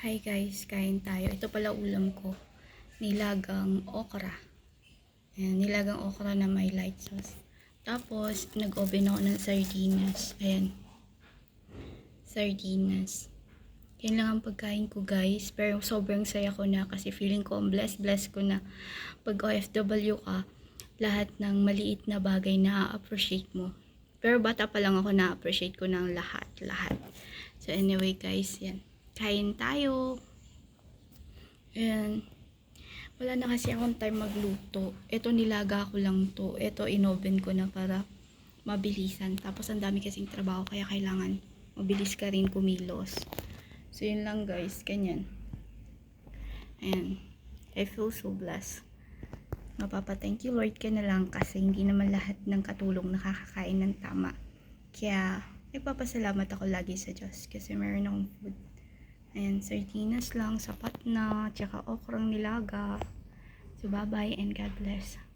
Hi guys, kain tayo. Ito pala ulam ko. Nilagang okra. Ayan, nilagang okra na may light sauce. Tapos, nag-oven ako ng sardinas. Ayan. Sardinas. Yan lang ang pagkain ko guys. Pero sobrang saya ko na kasi feeling ko ang blessed-blessed ko na pag OFW ka, lahat ng maliit na bagay na appreciate mo. Pero bata pa lang ako na-appreciate ko ng lahat, lahat. So anyway guys, yan. Kain tayo. Ayan. Wala na kasi akong time magluto. Ito nilaga ko lang to. Ito inoven ko na para mabilisan. Tapos ang dami kasing trabaho kaya kailangan mabilis ka rin kumilos. So yun lang guys, ganyan. Ayan. I feel so blessed. Mapapa thank you Lord ka na lang kasi hindi naman lahat ng katulong nakakakain ng tama. Kaya nagpapasalamat ako lagi sa Diyos kasi meron akong food. Ayan, sardinas lang, sapat na, tsaka okrang nilaga. So bye-bye and God bless.